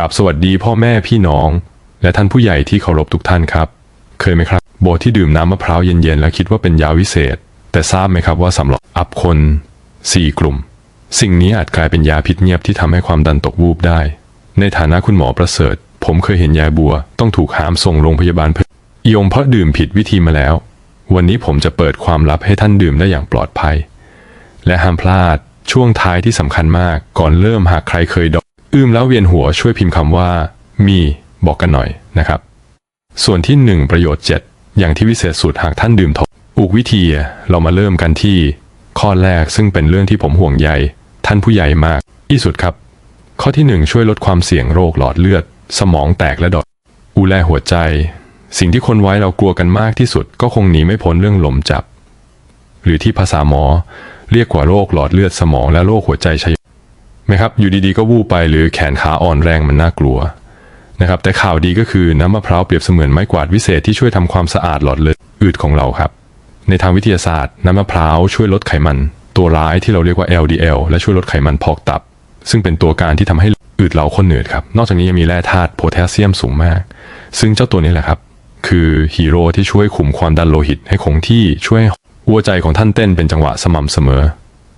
ราบสวัสดีพ่อแม่พี่น้อง และท่านผู้ใหญ่ที่เคารพทุกท่านครับ เคยไหมครับ โบทที่ดื่มน้ำมะพร้าวเย็นๆ แล้วคิดว่าเป็นยาวิเศษ แต่ทราบไหมครับว่าสำหรับอับคนสี่กลุ่ม สิ่งนี้อาจกลายเป็นยาพิษเงียบที่ทำให้ความดันตกวูบได้ ในฐานะคุณหมอประเสริฐ ผมเคยเห็นยายบัว ต้องถูกหามส่งโรงพยาบาลเพื่อยมเพราะดื่มผิดวิธีมาแล้ว วันนี้ผมจะเปิดความลับให้ท่านดื่มได้อย่างปลอดภัย และห้ามพลาดช่วงท้ายที่สำคัญมากก่อนเริ่มหากใครเคยด อืมแล้วเวียนหัวช่วยพิมพ์คำว่า มีบอกกันหน่อยนะครับ ส่วนที่ 1 ประโยชน์ 7 อย่างที่วิเศษสุดหากท่านดื่มทบอุกวิธีเรามาเริ่มกันที่ ข้อแรกซึ่งเป็นเรื่องที่ผมห่วงใยท่านผู้ใหญ่มากที่สุดครับ ข้อที่ 1 ช่วยลดความเสี่ยงโรคหลอดเลือด สมองแตกและดอดอูแลหัวใจ สิ่งที่คนไว้เรากลัวกันมากที่สุด ก็คงหนีไม่พ้นเรื่องลมจับ หรือที่ภาษาหมอ เรียกว่าโรคหลอดเลือดสมองและโรคหัวใจชย ไหมครับอยู่ดีๆก็วูบไปหรือแขนขาอ่อนแรงมันน่ากลัวนะครับแต่ข่าวดีก็คือน้ำมะพร้าวเปรียบเสมือนไม้กวาดวิเศษที่ช่วยทำความสะอาดหลอดเลือดอืดของเราครับ ในทางวิทยาศาสตร์ น้ำมะพร้าวช่วยลดไขมัน ตัวร้ายที่เราเรียกว่า LDL และช่วยลดไขมันพอกตับ ซึ่งเป็นตัวการที่ทำให้อืดเราข้นเหนืดครับนอกจากนี้ยังมีแร่ธาตุโพแทสเซียมสูงมาก ซึ่งเจ้าตัวนี้แหละครับ คือฮีโร่ที่ช่วยคุมความดันโลหิตให้คงที่ช่วยห้หัวใจของท่านเต้นเป็นจังหวะสม่ำเสมอ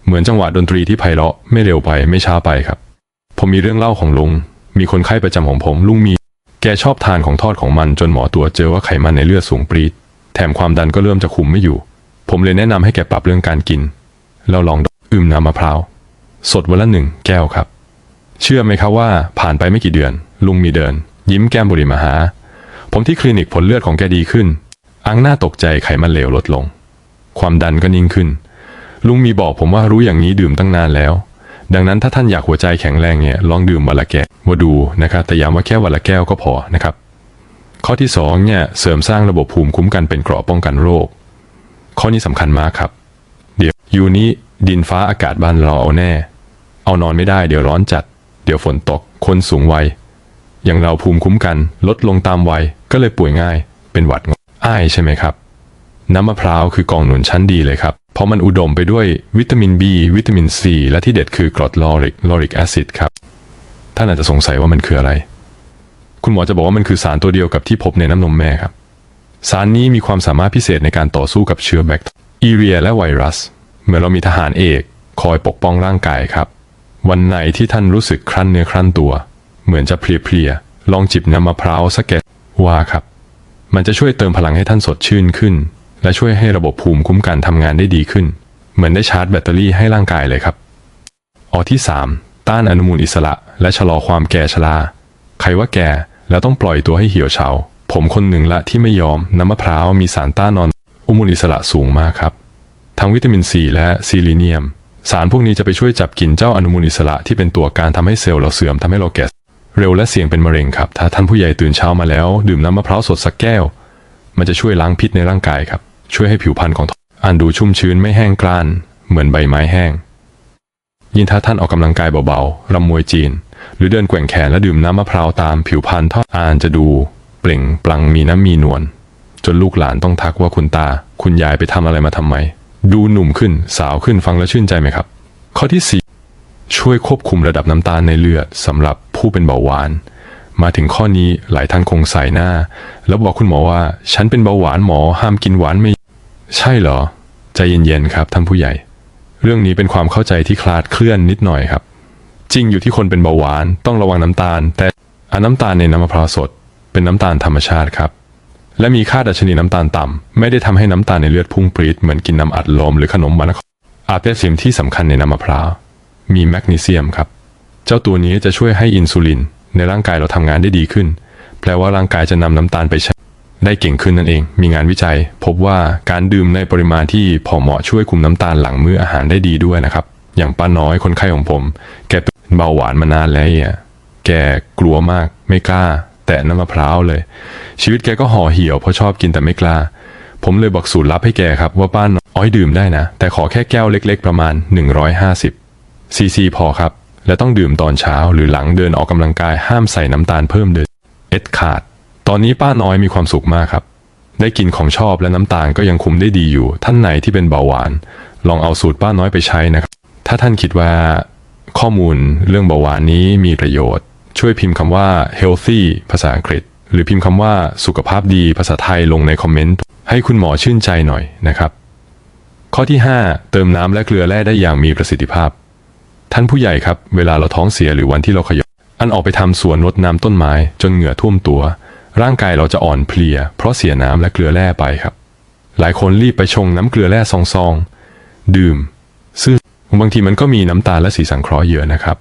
เหมือนจังหวะดนตรีที่ไพเราะไม่เร็วไปไม่ช้าไปครับ ผมมีเรื่องเล่าของลุง มีคนไข้ประจำของผมลุงมี แกชอบทานของทอดของมันจนหมอตัวจเจอว่าไขมันในเลือดสูงปรีดแถมความดันก็เริ่มจะคุมไม่อยู่ ผมเลยแนะนำให้แกปรับเรื่องการกินแล้วลองอืมน้ำมะพร้าวสดวันละหนึ่งแก้วครับ เชื่อไหมครับว่าผ่านไปไม่กี่เดือน ลุงมีเดิน ยิ้มแก้มบุหรี่มาหา ผมที่คลินิกผลเลือดของแกดีขึ้น อังหน้าตกใจไขมันเหลวลดลง ความดันก็นิ่งขึ้น ลุงมีบอกผมว่ารู้อย่างนี้ดื่มตั้งนานแล้ว ดังนั้นถ้าท่านอยากหัวใจแข็งแรงเนี่ยลองดื่มวันละแก้วมาดูนะครับแต่ย้ำว่าแค่วันละแก้วก็พอนะครับ ข้อที่สองเนี่ยเสริมสร้างระบบภูมิคุ้มกันเป็นเกราะป้องกันโรค ข้อนี้สำคัญมากครับ เดี๋ยวอยู่นี้ดินฟ้าอากาศบ้านเราเอาแน่ เอานอนไม่ได้เดี๋ยวร้อนจัด เดี๋ยวฝนตก คนสูงวัย อย่างเราภูมิคุ้มกัน ลดลงตามวัยก็เลยป่วยง่าย เป็นหวัดงอ้ายใช่ไหมครับ น้ำมะพร้าวคือกองหนุนชั้นดีเลยครับ เพราะมันอุดมไปด้วยวิตามิน B วิตามิน C และที่เด็ดคือกรดลอริกลอริกแอซิดครับ ท่านอาจจะสงสัยว่ามันคืออะไร คุณหมอจะบอกว่ามันคือสารตัวเดียวกับที่พบในน้ำนมแม่ครับ สารนี้มีความสามารถพิเศษในการต่อสู้กับเชื้อแบคทีเรียและไวรัส เหมือนเรามีทหารเอกคอยปกป้องร่างกายครับ วันไหนที่ท่านรู้สึกครั่นเนื้อครั่นตัว เหมือนจะเพลียๆลองจิบน้ำมะพร้าวสักแกะว่าครับ มันจะช่วยเติมพลังให้ท่านสดชื่นขึ้น และช่วยให้ระบบภูมิคุ้มกันทำงานได้ดีขึ้น เหมือนได้ชาร์จแบตเตอรี่ให้ร่างกายเลยครับออที่ 3 ต้านอนุมูลอิสระ และชะลอความแก่ชราใครว่าแก่แล้วต้องปล่อยตัวให้เหี่ยวเฉาผมคนหนึ่งละที่ไม่ยอมน้ำมะพร้าวมีสารต้านอนุมูลอิสระสูงมากครับทั้งวิตามินซีและซีลิเนียม สารพวกนี้จะไปช่วยจับกินเจ้าอนุมูลอิสระที่เป็นตัวการทำให้เซลล์เราเสื่อมทำให้เราแก่เร็วและเสี่ยงเป็นมะเร็งครับ ถ้าท่านผู้ใหญ่ตื่นเช้ามาแล้ว ดื่มน้ำมะพร้าวสดสักแก้ว มันจะช่วยล้างพิษในร่างกายครับ ช่วยให้ผิวพรรณของท่านอ่านดูชุ่มชื้นไม่แห้งกร้าน เหมือนใบไม้แห้ง ยิ่งถ้าท่านออกกำลังกายเบาๆรำมวยจีน หรือเดินแกว่งแขนและดื่มน้ำมะพร้าวตามผิวพรรณท่ออ่านจะดูเปล่งปลั่งมีน้ำมีนวลจนลูกหลานต้องทักว่าคุณตา คุณยายไปทำอะไรมาทำไม ดูหนุ่มขึ้นสาวขึ้นฟังแล้วชื่นใจไหมครับ ข้อที่สี่ช่วยควบคุมระดับน้ำตาลในเลือดสำหรับผู้เป็นเบาหวาน มาถึงข้อนี้หลายท่านคงใส่หน้า แล้วบอกคุณหมอว่า ฉันเป็นเบาหวานหมอห้ามกินหวานไม่ ใช่เหรอ ใจเย็นๆครับท่านผู้ใหญ่ เรื่องนี้เป็นความเข้าใจที่คลาดเคลื่อนนิดหน่อยครับ จริงอยู่ที่คนเป็นเบาหวานต้องระวังน้ำตาล แต่อาน้ำตาลในน้ำมะพร้าวสด เป็นน้ำตาลธรรมชาติครับ และมีค่าดัชนีน้ำตาลต่ำไม่ได้ทำให้น้ำตาลในเลือดพุ่งปรีดเหมือนกินน้ำอัดลมหรือขนมมันอาเปซิมที่สำคัญในน้ำมะพร้าวมีแมกนีเซียมครับ เจ้าตัวนี้จะช่วยให้อินซูลินในร่างกายเราทำงานได้ดีขึ้น แปลว่าร่างกายจะนำน้ำตาลไปใช้ ได้เก่งขึ้นนั่นเอง มีงานวิจัย พบว่าการดื่มในปริมาณที่พอเหมาะช่วยคุมน้ำตาลหลังมื้ออาหารได้ดีด้วยนะครับ อย่างป้าน้อยคนไข้ของผม แกเป็นเบาหวานมานานแล้วอะแกกลัวมากไม่กล้า แตะน้ำมะพร้าวเลย ชีวิตแกก็ห่อเหี่ยวเพราะชอบกินแต่ไม่กล้า ผมเลยบอกสูตรลับให้แกครับว่าป้าน้อยดื่มได้นะ แต่ขอแค่แก้วเล็ก ๆ ประมาณ 150ซีซีพอครับ และต้องดื่มตอนเช้าหรือหลังเดินออกกำลังกายห้ามใส่น้ำตาลเพิ่มเดินเอ็ดขาด ตอนนี้ป้าน้อยมีความสุขมากครับ ได้กินของชอบและน้ำตาลก็ยังคุมได้ดีอยู่ ท่านไหนที่เป็นเบาหวาน ลองเอาสูตรป้าน้อยไปใช้นะครับ ถ้าท่านคิดว่าข้อมูลเรื่องเบาหวานนี้มีประโยชน์ ช่วยพิมพ์คำว่า healthy ภาษาอังกฤษ หรือพิมพ์คำว่าสุขภาพดีภาษาไทยลงในคอมเมนต์ให้คุณหมอชื่นใจหน่อยนะครับ ข้อที่ 5 เติมน้ำและเกลือแร่ได้อย่างมีประสิทธิภาพ ท่านผู้ใหญ่ครับ เวลาเราท้องเสียหรือวันที่เราขยบอันออกไปทำสวนรดน้ำต้นไม้ จนเหงื่อท่วมตัว ร่างกายเราจะอ่อนเพลีย เพราะเสียน้ำและเกลือแร่ไปครับ หลายคนรีบไปชงน้ำเกลือแร่ซองๆ ดื่ม ซึ่งบางทีมันก็มีน้ำตาลและสีสังเคราะห์เยอะนะครับ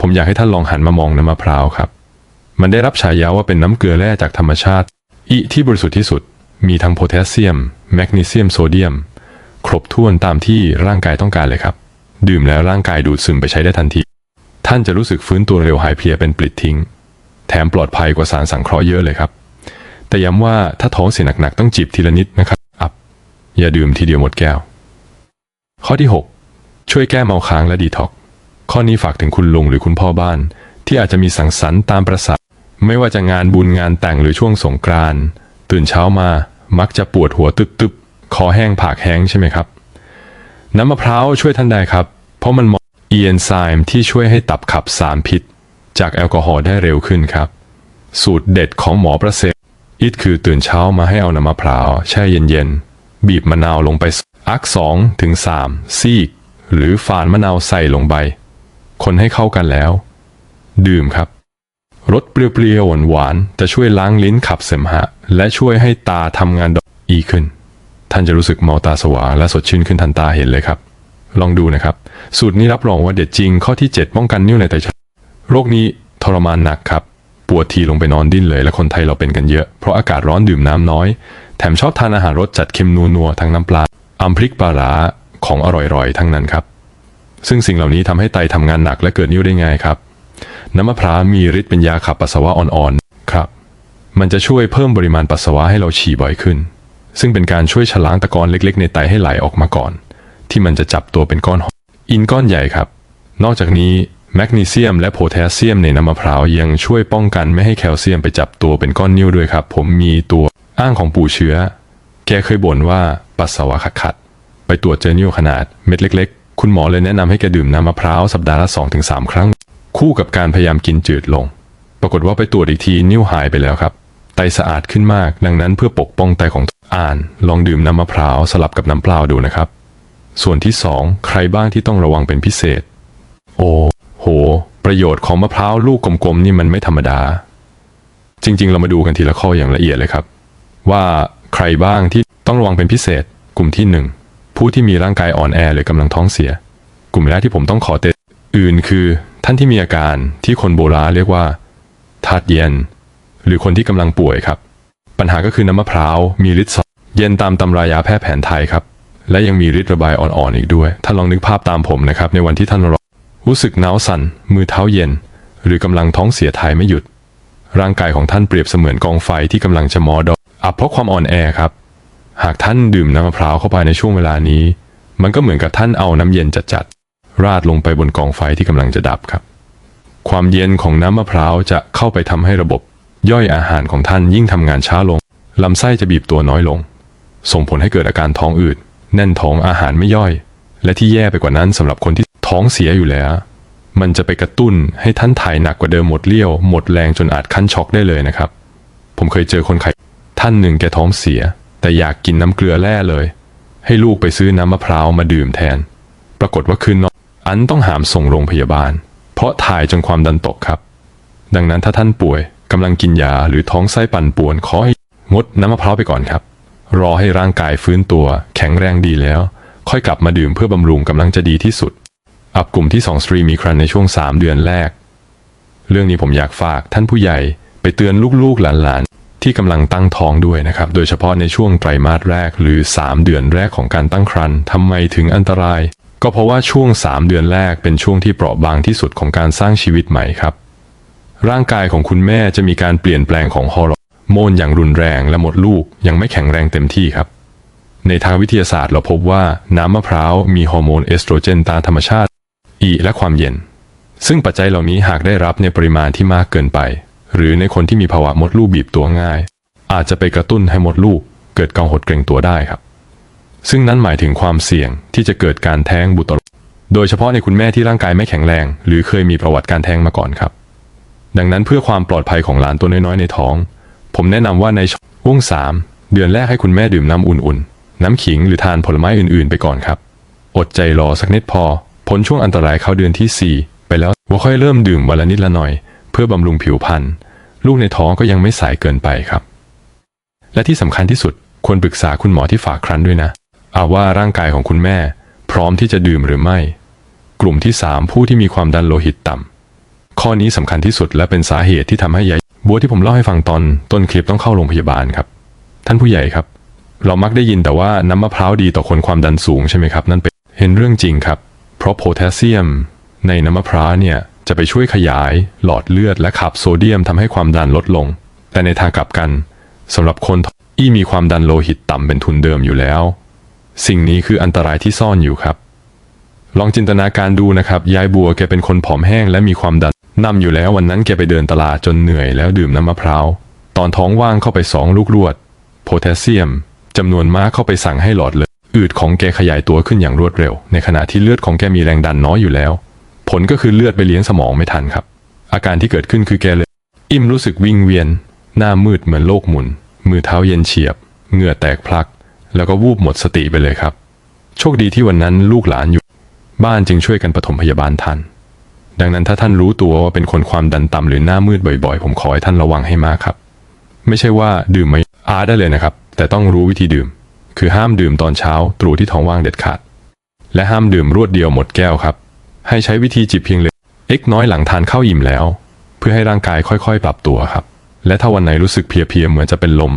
ผมอยากให้ท่านลองหันมามองน้ำมะพร้าวครับ มันได้รับฉายาว่าเป็นน้ำเกลือแร่จากธรรมชาติ อิที่บริสุทธิ์ที่สุด มีทั้งโพแทสเซียม แมกนีเซียมโซเดียม ครบถ้วนตามที่ร่างกายต้องการเลยครับ ดื่มแล้วร่างกายดูดซึมไปใช้ได้ทันที ท่านจะรู้สึกฟื้นตัวเร็วหายเพลียเป็นปลิดทิ้ง แถมปลอดภัยกว่าสารสังเคราะห์เยอะเลยครับ แต่ย้ำว่าถ้าท้องเสียหนักๆต้องจิบทีละนิดนะครับอับอย่าดื่มทีเดียวหมดแก้ว ข้อที่ 6 ช่วยแก้เมาค้างและดีท็อกข้อนี้ฝากถึงคุณลุงหรือคุณพ่อบ้าน ที่อาจจะมีสังสรรค์ตามประสาไม่ว่าจะงานบุญงานแต่งหรือช่วงสงกรานต์ตื่นเช้ามามักจะปวดหัวตึบๆคอแห้งผากแห้งใช่ไหมครับ น้ำมะพร้าวช่วยท่านได้ครับ เพราะมันเหมาะอีเอนไซม์ที่ช่วยให้ตับขับสารพิษ จากแอลกอฮอล์ได้เร็วขึ้นครับ สูตรเด็ดของหมอประเสริฐอิดคือตื่นเช้ามาให้เอาน้ำมะพร้าวแช่เย็นๆ บีบมะนาวลงไปอักสองถึงสามซีก หรือฝานมะนาวใส่ลงไป คนให้เข้ากันแล้ว ดื่มครับรสเปรี้ยวๆหวานๆจะช่วยล้างลิ้นขับเสมหะ และช่วยให้ตาทำงานดอีขึ้น ท่านจะรู้สึกเมาตาสว่างและสดชื่นขึ้นทันตาเห็นเลยครับ ลองดูนะครับ สูตรนี้รับรองว่าเด็ดจริงข้อที่ 7 ป้องกันนิ่วในไต โรคนี้ทรมานหนักครับ ปวดทีลงไปนอนดิ้นเลยและคนไทยเราเป็นกันเยอะ เพราะอากาศร้อนดื่มน้ำน้อย แถมชอบทานอาหารรสจัดเค็มนัวๆทั้งน้ำปลาอัมพริกปลาร้าของอร่อยๆ ทั้งนั้นครับ ซึ่งสิ่งเหล่านี้ทำให้ไตทำงานหนักและเกิดนิ่วได้ง่ายครับ น้ำมะพร้าวมีฤทธิ์เป็นยาขับปัสสาวะอ่อนๆ ครับ มันจะช่วยเพิ่มปริมาณปัสสาวะให้เราฉี่บ่อยขึ้น ซึ่งเป็นการช่วยฉล้างตะกอนเล็กๆ ในไตให้ไหลออกมาก่อน ที่มันจะจับตัวเป็นก้อนหอยอินก้อนใหญ่ครับ นอกจากนี้ แมกนีเซียมและโพแทสเซียมในน้ำมะพร้าวยังช่วยป้องกันไม่ให้แคลเซียมไปจับตัวเป็นก้อนนิ่วด้วยครับ ผมมีตัวอ้างของปู่เชื้อ แกเคยบ่นว่าปัสสาวะขัดๆไปตรวจเจอนิ่วขนาดเม็ดเล็ก ๆ คุณหมอเลยแนะนำให้แกดื่มน้ำมะพร้าวสัปดาห์ละ2-3 ครั้ง คู่กับการพยายามกินจืดลง ปรากฏว่าไปตรวจอีกทีนิ่วหายไปแล้วครับ ไตสะอาดขึ้นมาก ดังนั้นเพื่อปกป้องไตของอ่าน ลองดื่มน้ำมะพร้าวสลับกับน้ำเปล่าดูนะครับ ส่วนที่ 2 ใครบ้างที่ต้องระวังเป็นพิเศษ โอ้ ห ประโยชน์ของมะพร้าวลูกกลมๆนี่มันไม่ธรรมดา จริง ๆ เรามาดูกันทีละข้ออย่างละเอียดเลยครับ ว่าใครบ้างที่ต้องระวังเป็นพิเศษ กลุ่มที่ 1 ผู้ที่มีร่างกายอ่อนแอหรือกำลังท้องเสีย กลุ่มแรกที่ผมต้องขอเตือนอื่นคือท่านที่มีอาการที่คนโบราณเรียกว่าธาตุเย็น หรือคนที่กำลังป่วยครับ ปัญหาก็คือน้ำมะพร้าวมีฤทธิ์เย็นตามตำรายาแพทย์แผนไทยครับ และยังมีฤทธิ์ระบายอ่อนๆอีกด้วย ท่านลองนึกภาพตามผมนะครับ ในวันที่ท่านรอ รู้สึกหนาวสั่น มือเท้าเย็น หรือกำลังท้องเสียถ่ายไม่หยุด ร่างกายของท่านเปรียบเสมือนกองไฟที่กำลังจะมอดออับเพราะความอ่อนแอครับ หากท่านดื่มน้ำมะพร้าวเข้าไปในช่วงเวลานี้ มันก็เหมือนกับท่านเอาน้ำเย็นจัดๆราดลงไปบนกองไฟที่กำลังจะดับครับ ความเย็นของน้ำมะพร้าวจะเข้าไปทำให้ระบบย่อยอาหารของท่านยิ่งทำงานช้าลงลำไส้จะบีบตัวน้อยลง ส่งผลให้เกิดอาการท้องอืดแน่นท้องอาหารไม่ย่อย และที่แย่ไปกว่านั้นสำหรับคนที่ ท้องเสียอยู่แล้ว มันจะไปกระตุ้นให้ท่านถ่ายหนักกว่าเดิมหมดเลี้ยว หมดแรงจนอาจขั้นช็อกได้เลยนะครับ ผมเคยเจอคนไข้ท่านหนึ่งแกท้องเสีย แต่อยากกินน้ำเกลือแร่เลย ให้ลูกไปซื้อน้ำมะพร้าวมาดื่มแทน ปรากฏว่าคืนนอนอันต้องหามส่งโรงพยาบาล เพราะถ่ายจนความดันตกครับ ดังนั้นถ้าท่านป่วยกำลังกินยาหรือท้องไส้ปั่นป่วนขอให้งดน้ำมะพร้าวไปก่อนครับ รอให้ร่างกายฟื้นตัว แข็งแรงดีแล้ว ค่อยกลับมาดื่มเพื่อบำรุงกำลังจะดีที่สุด อับกลุ่มที่ 2 สตรีมีครันในช่วง 3 เดือนแรก เรื่องนี้ผมอยากฝากท่านผู้ใหญ่ไปเตือนลูกๆหลานๆ ที่กำลังตั้งท้องด้วยนะครับ โดยเฉพาะในช่วงไตรมาสแรกหรือ 3 เดือนแรกของการตั้งครรภ์ทำไมถึงอันตราย ก็เพราะว่าช่วง 3 เดือนแรกเป็นช่วงที่เปราะบางที่สุดของการสร้างชีวิตใหม่ครับ ร่างกายของคุณแม่จะมีการเปลี่ยนแปลงของฮอร์โมนอย่างรุนแรงและหมดลูกยังไม่แข็งแรงเต็มที่ครับในทางวิทยาศาสตร์เราพบว่าน้ำมะพร้าวมีฮอร์โมนเอสโตรเจนตามธรรมชาติ อีและความเย็น ซึ่งปัจจัยเหล่านี้หากได้รับในปริมาณที่มากเกินไป หรือในคนที่มีภาวะมดลูกบีบตัวง่าย อาจจะไปกระตุ้นให้มดลูกเกิดการหดเกร็งตัวได้ครับ ซึ่งนั้นหมายถึงความเสี่ยงที่จะเกิดการแท้งบุตรโดยเฉพาะในคุณแม่ที่ร่างกายไม่แข็งแรง หรือเคยมีประวัติการแท้งมาก่อนครับ ดังนั้นเพื่อความปลอดภัยของหลานตัวน้อยๆในท้อง ผมแนะนำว่าในช่วงสามเดือนแรกให้คุณแม่ดื่มน้ำอุ่นๆ น้ำขิงหรือทานผลไม้อื่นๆ ไปก่อนครับ อดใจรอสักนิดพอ พ้นช่วงอันตรายเข้าเดือนที่ 4 ไปแล้วว่าค่อยเริ่มดื่มวันละนิดละหน่อย เพื่อบำรุงผิวพรรณลูกในท้องก็ยังไม่สายเกินไปครับ และที่สำคัญที่สุดควรปรึกษาคุณหมอที่ฝากครรภ์ด้วยนะ เอาว่าร่างกายของคุณแม่ พร้อมที่จะดื่มหรือไม่ กลุ่มที่ 3 ผู้ที่มีความดันโลหิตต่ำข้อนี้สำคัญที่สุดและเป็นสาเหตุที่ทำให้ยายบัวที่ผมเล่าให้ฟังตอนต้นคลิปต้องเข้าโรงพยาบาลครับ ท่านผู้ใหญ่ครับ เรามักได้ยินแต่ว่าน้ำมะพร้าวดีต่อคนความดันสูงใช่ไหมครับ นั่นเป็นเห็นเรื่องจริงครับ เพราะโพแทสเซียม ในน้ำมะพร้าวเนี่ยจะไปช่วยขยายหลอดเลือดและขับโซเดียมทำให้ความดันลดลง แต่ในทางกลับกันสำหรับคนที่มีความดันโลหิตต่ำเป็นทุนเดิมอยู่แล้ว สิ่งนี้คืออันตรายที่ซ่อนอยู่ครับ ลองจินตนาการดูนะครับ ยายบัวแกเป็นคนผอมแห้งและมีความดันนำอยู่แล้ววันนั้นแกไปเดินตลาดจนเหนื่อยแล้วดื่มน้ำมะพร้าว ตอนท้องว่างเข้าไปสองลูกรวด โพแทสเซียมจำนวนมากเข้าไปสั่งให้หลอดเลือด อืดของแกขยายตัวขึ้นอย่างรวดเร็ว ในขณะที่เลือดของแกมีแรงดันน้อยอยู่แล้ว ผลก็คือเลือดไปเลี้ยงสมองไม่ทันครับ อาการที่เกิดขึ้นคือแกเลย อิ่มรู้สึกวิงเวียน หน้ามืดเหมือนโลกหมุน มือเท้าเย็นเฉียบ เหงื่อแตกพลัก แล้วก็วูบหมดสติไปเลยครับ โชคดีที่วันนั้นลูกหลานอยู่ บ้านจึงช่วยกันปฐมพยาบาลทัน ดังนั้นถ้าท่านรู้ตัวว่าเป็นคนความดันต่ำหรือหน้ามืดบ่อยๆ ผมขอให้ท่านระวังให้มากครับ ไม่ใช่ว่าดื่มไม่อาได้เลยนะครับ แต่ต้องรู้วิธีดื่ม คือห้ามดื่มตอนเช้าตรู่ที่ท้องว่างเด็ดขาด และห้ามดื่มรวดเดียวหมดแก้วครับ ให้ใช้วิธีจิบเพียงเล็กเอ็กน้อยหลังทานข้าวอิ่มแล้ว เพื่อให้ร่างกายค่อยๆ ปรับตัวครับ และถ้าวันไหนรู้สึกเพลียๆเหมือนจะเป็นลม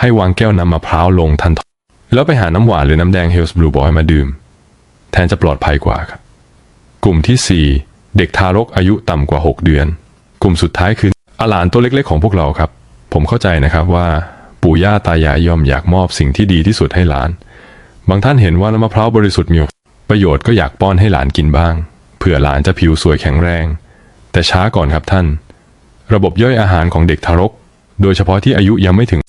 ให้วางแก้วน้ำมะพร้าวลงทันทีแล้วไปหาน้ำหวานหรือน้ำแดงเฮลส์บลูบอยมาดื่ม แทนจะปลอดภัยกว่าครับ กลุ่มที่ 4 เด็กทารกอายุต่ำกว่า 6 เดือน กลุ่มสุดท้ายคืออาหลานตัวเล็กๆของพวกเราครับ ผมเข้าใจนะครับว่า ปู่ย่าตายายย่อมอยากมอบสิ่งที่ดีที่สุดให้หลาน บางท่านเห็นว่าน้ำมะพร้าวบริสุทธิ์มีประโยชน์ก็อยากป้อนให้หลานกินบ้างเผื่อหลานจะผิวสวยแข็งแรง แต่ช้าก่อนครับท่าน ระบบย่อยอาหารของเด็กทารก โดยเฉพาะที่อายุยังไม่ถึง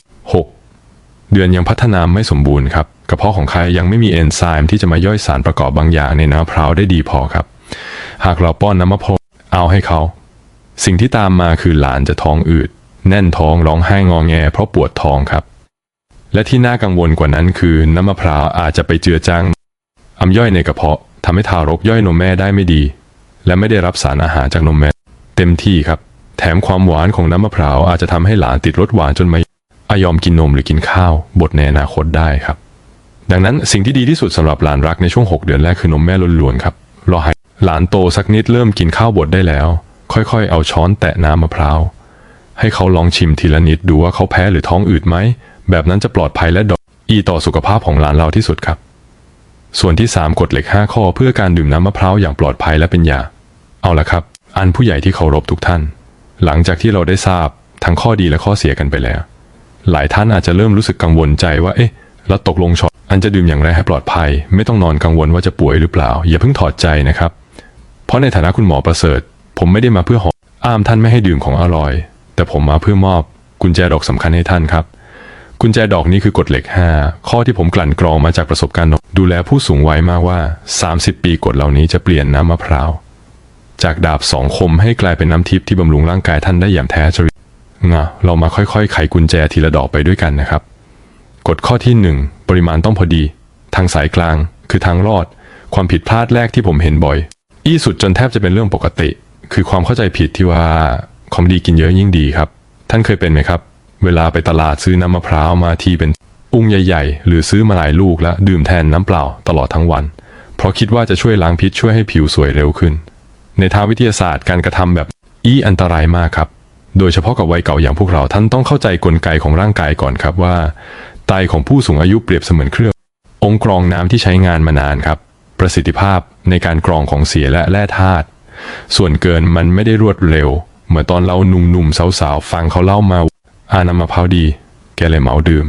6 เดือนยังพัฒนาไม่สมบูรณ์ครับกระเพาะของใครยังไม่มีเอนไซม์ที่จะมาย่อยสารประกอบบางอย่างในน้ำมะพร้าวได้ดีพอครับ หากเราป้อนน้ำมะพร้าวเอาให้เขา สิ่งที่ตามมาคือหลานจะท้องอืด แน่นท้องร้องไห้งอแงเพราะปวดท้องครับ และที่น่ากังวลกว่านั้นคือน้ำมะพร้าวอาจจะไปเจือจางอำย่อยในกระเพาะทำให้ทารกย่อยนมแม่ได้ไม่ดี และไม่ได้รับสารอาหารจากนมแม่ เต็มที่ครับ แถมความหวานของน้ำมะพร้าวอาจจะทำให้หลานติดรสหวานจนไม่อายอมกินนมหรือกินข้าวบทในอนาคตได้ครับ ดังนั้นสิ่งที่ดีที่สุดสำหรับหลานรักในช่วง 6 เดือนแรกคือนมแม่ล้วนๆครับรอให้หลานโตสักนิดเริ่มกินข้าวบดได้แล้ว ค่อยๆ เอาช้อนแตะน้ำมะพร้าว ให้เขาลองชิมทีละนิดดูว่าเขาแพ้หรือท้องอืดไหม แบบนั้นจะปลอดภัยและดอีต่อสุขภาพของหลานเราที่สุดครับ ส่วนที่ 3กฎเหล็ก 5 ข้อเพื่อการดื่มน้ำมะพร้าวอย่างปลอดภัยและเป็นยา เอาละครับ อันผู้ใหญ่ที่เคารพทุกท่าน หลังจากที่เราได้ทราบทั้งข้อดีและข้อเสียกันไปแล้ว หลายท่านอาจจะเริ่มรู้สึกกังวลใจว่า เอ๊ะ แล้วตกลงช็อตอันจะดื่มอย่างไรให้ปลอดภัย ไม่ต้องนอนกังวลว่าจะป่วยหรือเปล่า อย่าเพิ่งถอดใจนะครับ เพราะในฐานะคุณหมอประเสริฐ ผมไม่ได้มาเพื่อหออ้ามท่านไม่ให้ดื่มของอร่อย แต่ผมมาเพื่อมอบกุญแจดอกสำคัญให้ท่านครับ กุญแจดอกนี้คือกฎเหล็ก 5 ข้อที่ผมกลั่นกรองมาจากประสบการณ์ ดูแลผู้สูงวัยมากว่า 30 ปีกฎเหล่านี้จะเปลี่ยนน้ำมะพร้าวจากดาบสองคมให้กลายเป็นน้ำทิพย์ที่บำรุงร่างกายท่านได้อย่างแท้จริงงะเรามาค่อยๆ ไขกุญแจทีละดอกไปด้วยกันนะครับ กฎข้อที่ 1 ปริมาณต้องพอดี ทางสายกลาง คือทางรอด ความผิดพลาดแรกที่ผมเห็นบ่อย อี้สุดจนแทบจะเป็นเรื่องปกติ คือความเข้าใจผิดที่ว่า ของดีกินเยอะยิ่งดีครับ ท่านเคยเป็นไหมครับ เวลาไปตลาดซื้อน้ำมะพร้าวมาทีเป็นอุ้งใหญ่ ๆ หรือซื้อมาหลายลูกแล้วดื่มแทนน้ำเปล่าตลอดทั้งวัน เพราะคิดว่าจะช่วยล้างพิษช่วยให้ผิวสวยเร็วขึ้น ในทางวิทยาศาสตร์การกระทำแบบอี้อันตรายมากครับ โดยเฉพาะกับวัยเก่าอย่างพวกเราท่านต้องเข้าใจกลไกของร่างกายก่อนครับว่าไตของผู้สูงอายุเปรียบเสมือนเครื่อง องค์กรองน้ำที่ใช้งานมานานครับ ประสิทธิภาพในการกรองของเสียและแร่ธาตุส่วนเกินมันไม่ได้รวดเร็ว เหมือนตอนเราหนุ่มๆสาวๆฟังเขาเล่ามาอาน้ำมะพร้าวดี แกเลยเหมาดื่ม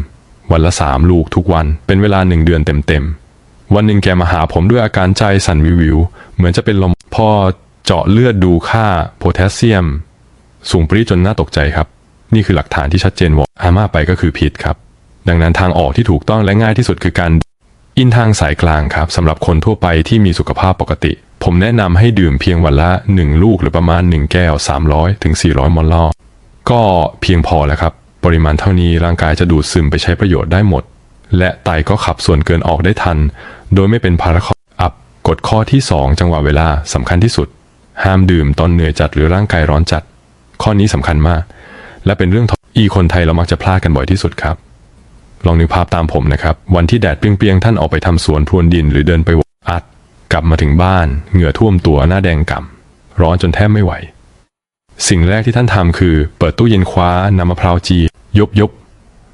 วันละสามลูกทุกวันเป็นเวลาหนึ่งเดือนเต็มๆ วันหนึ่งแกมาหาผมด้วยอาการใจสั่นวิวๆ เหมือนจะเป็นลมพ่อเจาะเลือดดูค่าโพแทสเซียม สูงปรีจนน่าตกใจครับ นี่คือหลักฐานที่ชัดเจนว่าอาม่าไปก็คือพิษครับ ดังนั้นทางออกที่ถูกต้องและง่ายที่สุดคือการ อินทางสายกลางครับสำหรับคนทั่วไปที่มีสุขภาพปกติ ผมแนะนำให้ดื่มเพียงวันละ 1 ลูกหรือประมาณ 1 แก้ว 300ถึง400มลลก็เพียงพอแล้วครับ ปริมาณเท่านี้ร่างกายจะดูดซึมไปใช้ประโยชน์ได้หมด และไตก็ขับส่วนเกินออกได้ทัน โดยไม่เป็นภาระข้ออับกฎข้อที่ 2 จังหวะเวลาสำคัญที่สุด ห้ามดื่มตอนเหนื่อยจัดหรือร่างกายร้อนจัด ข้อนี้สำคัญมาก และเป็นเรื่องที่คนไทยเรามักจะพลาดกันบ่อยที่สุดครับ ลองนึกภาพตามผมนะครับ วันที่แดดเปรี้ยงๆ ท่านออกไปทำสวนพรวนดินหรือเดินไปอัด กลับมาถึงบ้าน เหงื่อท่วมตัวหน้าแดงก่ำร้อนจนแทบไม่ไหว สิ่งแรกที่ท่านทำคือ เปิดตู้เย็นคว้าน้ำมะพร้าวจี ยบยบ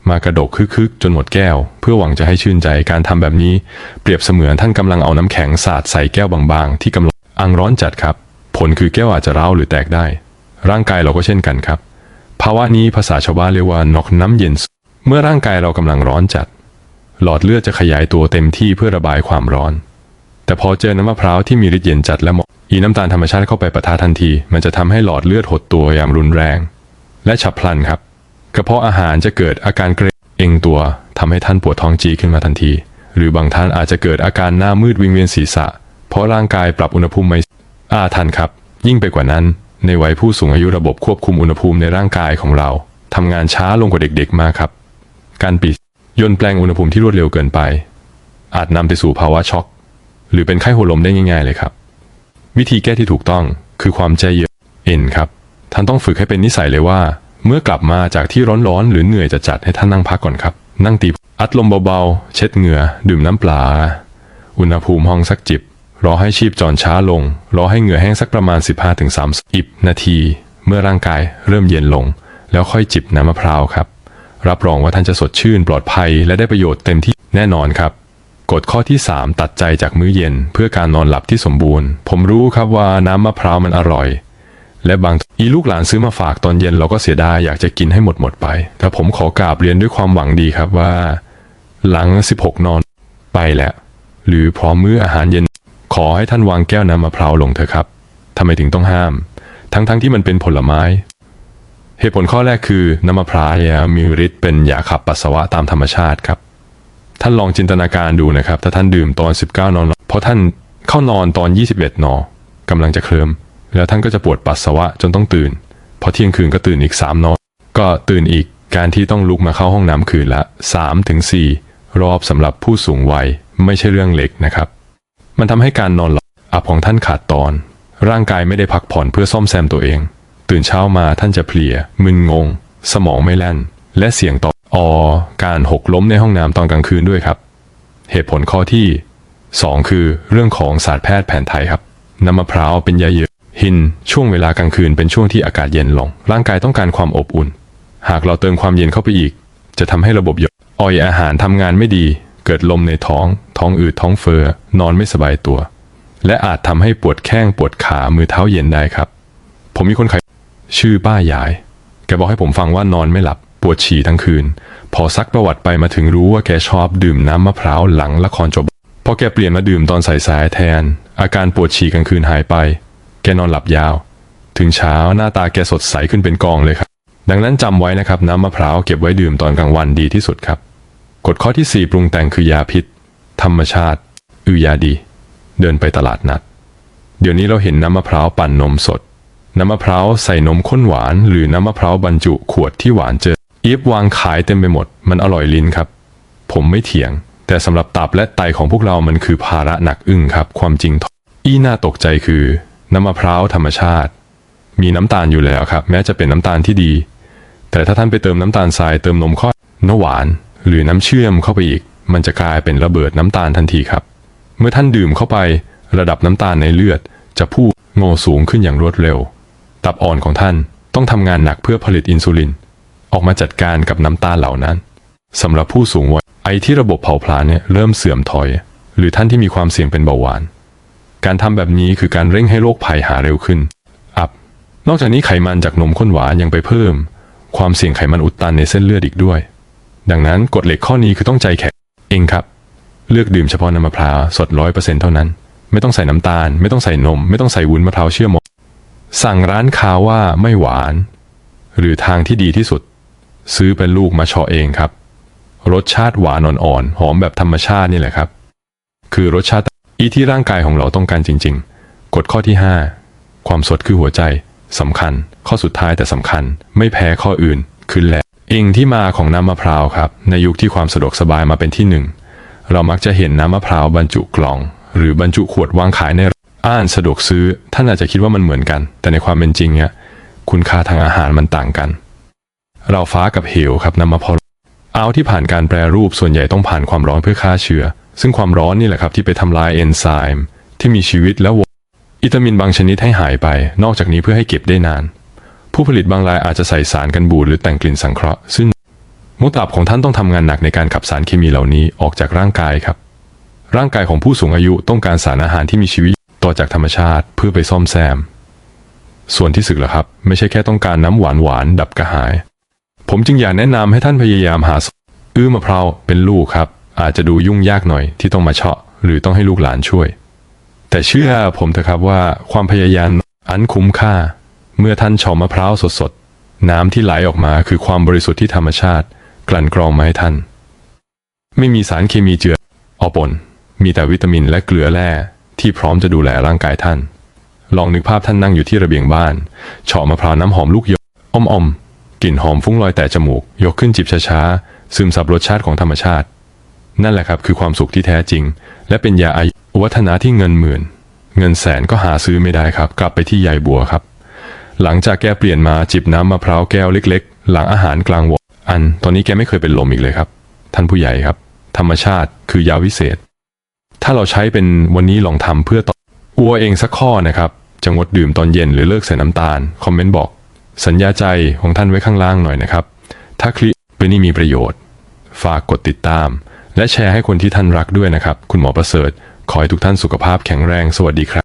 มากระดกคึกๆ จนหมดแก้ว เพื่อหวังจะให้ชื่นใจการทำแบบนี้ เปรียบเสมือนท่านกำลังเอาน้ำแข็งสาดใส่แก้วบางๆ ที่กำลังอังร้อนจัดครับ ผลคือแก้วอาจจะร้าวหรือแตกได้ ร่างกายเราก็เช่นกันครับ ภาวะนี้ภาษาชาวบ้านเรียกว่านอกน้ำเย็น เมื่อร่างกายเรากำลังร้อนจัด หลอดเลือดจะขยายตัวเต็มที่เพื่อระบายความร้อน แต่พอเจอน้ำมะพร้าวที่มีฤทธิ์เย็นจัดและเหมาะอีน้ำตาลธรรมชาติเข้าไปปะทะทันที มันจะทำให้หลอดเลือดหดตัวอย่างรุนแรง และฉับพลันครับกระเพาะอาหารจะเกิดอาการเกร็งเองตัวทำให้ท่านปวดท้องจีขึ้นมาทันที หรือบางท่านอาจจะเกิดอาการหน้ามืดวิงเวียนศีรษะ เพราะร่างกายปรับอุณหภูมิไม่อาทันครับ ยิ่งไปกว่านั้น ในวัยผู้สูงอายุระบบควบคุมอุณหภูมิในร่างกายของเราทำงานช้าลงกว่าเด็กๆมากครับ การปิดยนต์แปลงอุณหภูมิที่รวดเร็วเกินไป อาจนำไปสู่ภาวะช็อก หรือเป็นไข้หัวลมได้ง่าย ๆ เลยครับ วิธีแก้ที่ถูกต้องคือความใจเย็นเอ็นครับ ท่านต้องฝึกให้เป็นนิสัยเลยว่า เมื่อกลับมาจากที่ร้อนๆหรือเหนื่อยจะจัดให้ท่านนั่งพักก่อนครับ นั่งตีอัดลมเบาๆ เช็ดเหงื่อ ดื่มน้ำเปลา อุณหภูมิห้องสักจิบ รอให้ชีพจรช้าลง รอให้เหงื่อแห้งสักประมาณ 15-30อิบนาที เมื่อร่างกายเริ่มเย็นลง แล้วค่อยจิบน้ำมะพร้าวครับ รับรองว่าท่านจะสดชื่นปลอดภัยและได้ประโยชน์เต็มที่แน่นอนครับกฎข้อที่ 3 ตัดใจจากมื้อเย็นเพื่อการนอนหลับที่สมบูรณ์ ผมรู้ครับว่าน้ำมะพร้าวมันอร่อย และบางอีลูกหลานซื้อมาฝากตอนเย็นเราก็เสียดายอยากจะกินให้หมดหมดไป แต่ผมขอกราบเรียนด้วยความหวังดีครับว่า หลัง 16 นอนไปแล้วหรือพร้อมมื้ออาหารเย็น ขอให้ท่านวางแก้วน้ำมะพร้าวลงเถอะครับทำไมถึงต้องห้าม ทั้งๆทที่มันเป็นผลไม้ เหตุผลข้อแรกคือน้ำมะพร้าวมีฤทธิ์เป็นยาขับปัสสาวะตามธรรมชาติครับ ท่านลองจินตนาการดูนะครับ ถ้าท่านดื่มตอน 19 นอน เพราะท่านเข้านอนตอน 21นกำลังจะเคลิมแล้วท่านก็จะปวดปัสสาวะจนต้องตื่น พอเที่ยงคืนก็ตื่นอีก 3 นอน ก็ตื่นอีกการที่ต้องลุกมาเข้าห้องน้ำคืนละ3ถึง4รอบสำหรับผู้สูงวัยไม่ใช่เรื่องเล็กนะครับ มันทำให้การนอนหลับอับของท่านขาดตอน ร่างกายไม่ได้พักผ่อนเพื่อซ่อมแซมตัวเอง ตื่นเช้ามาท่านจะเพลีย มึนงง สมองไม่แล่น และเสี่ยงต่ออการหกล้มในห้องน้ำตอนกลางคืนด้วยครับ เหตุผลข้อที่ 2 คือเรื่องของศาสตร์แพทย์แผนไทยครับน้ำมะพร้าวเป็นยาเยอะหิน ช่วงเวลากลางคืนเป็นช่วงที่อากาศเย็นลง ร่างกายต้องการความอบอุ่น หากเราเติมความเย็นเข้าไปอีก จะทำให้ระบบย่อยออยอาหารทำงานไม่ดี เกิดลมในท้อง ท้องอืดท้องเฟอ้อนอนไม่สบายตัว และอาจทำให้ปวดแข้งปวดขามือเท้าเย็นได้ครับ ผมมีคนไข้ ชื่อป้ายาย แกบอกให้ผมฟังว่านอนไม่หลับ ปวดฉี่ทั้งคืน พอซักประวัติไปมาถึงรู้ว่าแกชอบดื่มน้ำมะพร้าวหลังละครจบ พอแกเปลี่ยนมาดื่มตอนสายๆแทน อาการปวดฉี่กลางคืนหายไป แกนอนหลับยาว ถึงเช้าหน้าตาแกสดใสขึ้นเป็นกองเลยครับ ดังนั้นจำไว้นะครับน้ำมะพร้าวเก็บไว้ดื่มตอนกลางวันดีที่สุดครับ กฎข้อที่ 4 ปรุงแต่งคือยาพิษ ธรรมชาติ อือยาดี เดินไปตลาดนัด เดี๋ยวนี้เราเห็นน้ำมะพร้าวปั่นนมสด น้ำมะพร้าวใส่นมข้นหวาน หรือน้ำมะพร้าวบรรจุขวดที่หวานเจออีฟวางขายเต็มไปหมด มันอร่อยลิ้นครับ ผมไม่เถียง แต่สำหรับตับและไตของพวกเรามันคือภาระหนักอึ้งครับ ความจริงอีน่าตกใจคือ น้ำมะพร้าวธรรมชาติ มีน้ำตาลอยู่แล้วครับ แม้จะเป็นน้ำตาลที่ดี แต่ถ้าท่านไปเติมน้ำตาลทรายเติมนมข้นน้ำหวาน หรือน้ำเชื่อมเข้าไปอีก มันจะกลายเป็นระเบิดน้ำตาลทันทีครับ เมื่อท่านดื่มเข้าไประดับน้ำตาลในเลือด จะพุ่งโงสูงขึ้นอย่างรวดเร็ว ตับอ่อนของท่านต้องทำงานหนักเพื่อผลิตอินซูลิน ออกมาจัดการกับน้ำตาลเหล่านั้นสำหรับผู้สูงวัยไอที่ระบบเผาผลาญเนี่ยเริ่มเสื่อมถอย หรือท่านที่มีความเสี่ยงเป็นเบาหวาน การทำแบบนี้คือการเร่งให้โรคภัยหาเร็วขึ้น อับ นอกจากนี้ไขมันจากนมข้นหวานยังไปเพิ่ม ความเสี่ยงไขมันอุดตันในเส้นเลือดอีกด้วย ดังนั้นกฎเหล็กข้อนี้คือต้องใจแข็งเองครับ เลือกดื่มเฉพาะน้ำมะพร้าวสดร้อยเปอร์เซ็นต์เท่านั้น ไม่ต้องใส่น้ำตาล ไม่ต้องใส่นม ไม่ต้องใส่วุ้นมะพร้าวเชื่อม สั่งร้านค้าว่าไม่หวาน หรือทางที่ดีที่สุด ซื้อเป็นลูกมาชาะเองครับ รสชาติหวานอ่อนๆหอมแบบธรรมชาตินี่แหละครับ คือรสชาติอีที่ร่างกายของเราต้องการจริง ๆ กฎข้อที่ 5 ความสดคือหัวใจสำคัญ ข้อสุดท้ายแต่สำคัญ ไม่แพ้ข้ออื่นคือแหละเองที่มาของน้ำมะพร้าวครับ ในยุคที่ความสะดวกสบายมาเป็นที่หนึ่งเรามักจะเห็นน้ำมะพร้าวบรรจุกล่อง หรือบรรจุขวดวางขายใน อ่านสะดวกซื้อท่านอาจจะคิดว่ามันเหมือนกัน แต่ในความเป็นจริงเนี่ยคุณค่าทางอาหารมันต่างกัน เราฟ้ากับเหวครับน้ำมะพร้าวเอาที่ผ่านการแปรรูปส่วนใหญ่ต้องผ่านความร้อนเพื่อฆ่าเชื้อ ซึ่งความร้อนนี่แหละครับที่ไปทำลายเอนไซม์ที่มีชีวิตและวิตามินบางชนิดให้หายไป นอกจากนี้เพื่อให้เก็บได้นาน ผู้ผลิตบางรายอาจจะใส่สารกันบูดหรือแต่งกลิ่นสังเคราะห์ ซึ่งมดตับของท่านต้องทำงานหนักในการขับสารเคมีเหล่านี้ออกจากร่างกายครับ ร่างกายของผู้สูงอายุต้องการสารอาหารที่มีชีวิต ต่อจากธรรมชาติเพื่อไปซ่อมแซม ส่วนที่สึกล่ะครับ ไม่ใช่แค่ต้องการน้ำหวานหวานดับกระหาย ผมจึงอยากแนะนำให้ท่านพยายามหาอื้อมะพร้าวเป็นลูกครับ อาจจะดูยุ่งยากหน่อยที่ต้องมาเชาะ หรือต้องให้ลูกหลานช่วย แต่เชื่อผมเถอะครับว่าความพยายามอันคุ้มค่า เมื่อท่านชอมะพร้าวสดๆน้ำที่ไหลออกมาคือความบริสุทธิ์ที่ธรรมชาติ กลั่นกรองมาให้ท่าน ไม่มีสารเคมีเจืออปนมีแต่วิตามินและเกลือแร่ ที่พร้อมจะดูแลร่างกายท่าน ลองนึกภาพท่านนั่งอยู่ที่ระเบียงบ้านเฉาะมะพร้าวน้ำหอมลูกยดอ้อมๆกลิ่นหอมฟุ้งลอยแต่จมูก ยกขึ้นจิบช้าๆซึมซับรสชาติของธรรมชาติ นั่นแหละครับคือความสุขที่แท้จริง และเป็นยาอายุวัฒนาที่เงินหมื่น เงินแสนก็หาซื้อไม่ได้ครับ กลับไปที่ยายบัวครับ หลังจากแกเปลี่ยนมาจิบน้ำมะพร้าวแก้วเล็ก ๆ หลังอาหารกลางวันอัน ตอนนี้แกไม่เคยเป็นลมอีกเลยครับ ท่านผู้ใหญ่ครับ ธรรมชาติคือยาวิเศษ ถ้าเราใช้เป็นวันนี้ลองทำเพื่อต่ออัวเองสักข้อนะครับจะงดดื่มตอนเย็นหรือเลิกใส่น้ำตาล คอมเมนต์บอก สัญญาใจของท่านไว้ข้างล่างหน่อยนะครับ ถ้าคลิปนี้มีประโยชน์ ฝากกดติดตาม และแชร์ให้คนที่ท่านรักด้วยนะครับ คุณหมอประเสริฐ ขอให้ทุกท่านสุขภาพแข็งแรง สวัสดีครับ